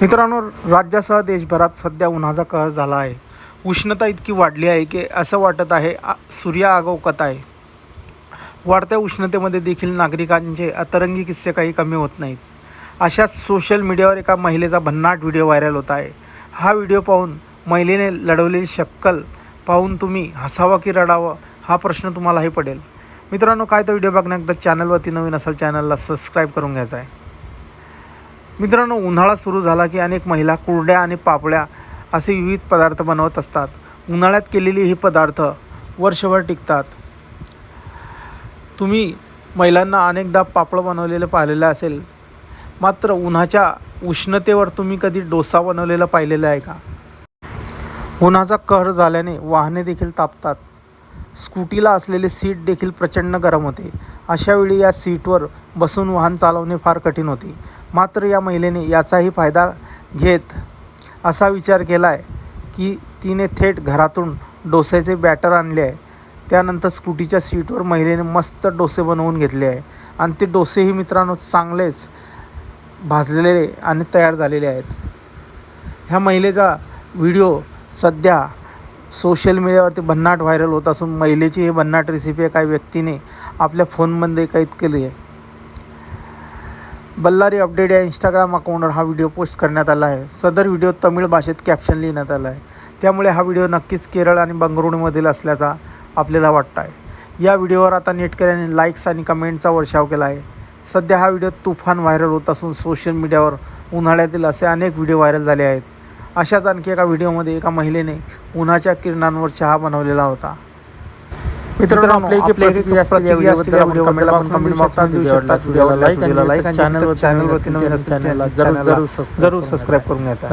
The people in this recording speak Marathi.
मित्रांनो राज्यासह देशभरात सध्या उन्हाचा कहर झाला आहे. उष्णता इतकी वाढली आहे की असं वाटत आहे आ- सूर्य आगवकत आहे. वाढत्या उष्णतेमध्ये देखील नागरिकांचे अतरंगी किस्से काही कमी होत नाहीत. अशाच सोशल मीडियावर एका महिलेचा भन्नाट व्हिडिओ व्हायरल होत आहे. हा व्हिडिओ पाहून महिलेने लढवलेली शक्कल पाहून तुम्ही हसावं की रडावं हा प्रश्न तुम्हालाही पडेल. मित्रांनो काय तो व्हिडिओ बघण्याकरता चॅनलवरती नवीन असेल चॅनलला सबस्क्राईब करून घ्यायचा आहे. मित्रांनो उन्हाळा सुरू झाला की अनेक महिला कुरड्या आणि पापड्या असे विविध पदार्थ बनवत असतात. उन्हाळ्यात केलेली हे पदार्थ वर्षभर टिकतात. तुम्ही महिलांना अनेकदा पापड बनवलेलं पाहिलेलं असेल. मात्र उन्हाच्या उष्णतेवर तुम्ही कधी डोसा बनवलेला पाहिलेला आहे का? उन्हाचा कहर झाल्याने वाहने देखील तापतात. स्कूटीला असलेले सीट देखील प्रचंड गरम होते. अशावेळी या सीटवर बसून वाहन चालवणे फार कठीण होते. मात्र या महिलेने याचाही फायदा घेत असा विचार केला आहे की तिने थेट घरातून डोस्याचे बॅटर आणले आहे. त्यानंतर स्कूटीच्या सीटवर महिलेने मस्त डोसे बनवून घेतले आहे. आणि ते डोसेही मित्रांनो चांगलेच भाजलेले आणि तयार झालेले आहेत. ह्या महिलेचा व्हिडिओ सध्या सोशल मीडियावरती भन्नाट व्हायरल होत असून महिलेची ही भन्नाट रेसिपी एका व्यक्तीने आपल्या फोनमध्ये कैद केली आहे. बल्लारी अपडेट या इंस्टाग्राम अकाउंटवर हा व्हिडिओ पोस्ट करण्यात आला आहे. सदर व्हिडिओ तमिळ भाषेत कॅप्शन लिहिण्यात आला आहे. त्यामुळे हा व्हिडिओ नक्कीच केरळ आणि बंगळुरूमधील असल्याचा आपल्याला वाटतं आहे. या व्हिडिओवर आता नेटकऱ्यांनी लाईक्स आणि कमेंटचा वर्षाव केला आहे. सध्या हा व्हिडिओ तुफान व्हायरल होत असून सोशल मीडियावर उन्हाळ्यातील असे अनेक व्हिडिओ व्हायरल झाले आहेत. अशाच आणखी एका व्हिडिओमध्ये एका महिलेने उन्हाच्या किरणांवर चहा बनवलेला होता. मित्रांनो आपल्या इथे प्रतिक्रिया असतील या आपण कमेंट देऊ शकता व्हिडिओला लाईक आणि चॅनलवर चॅनलवरती नवीन असेल चॅनलला जरूर जरूर सबस्क्राईब करून घ्यायचा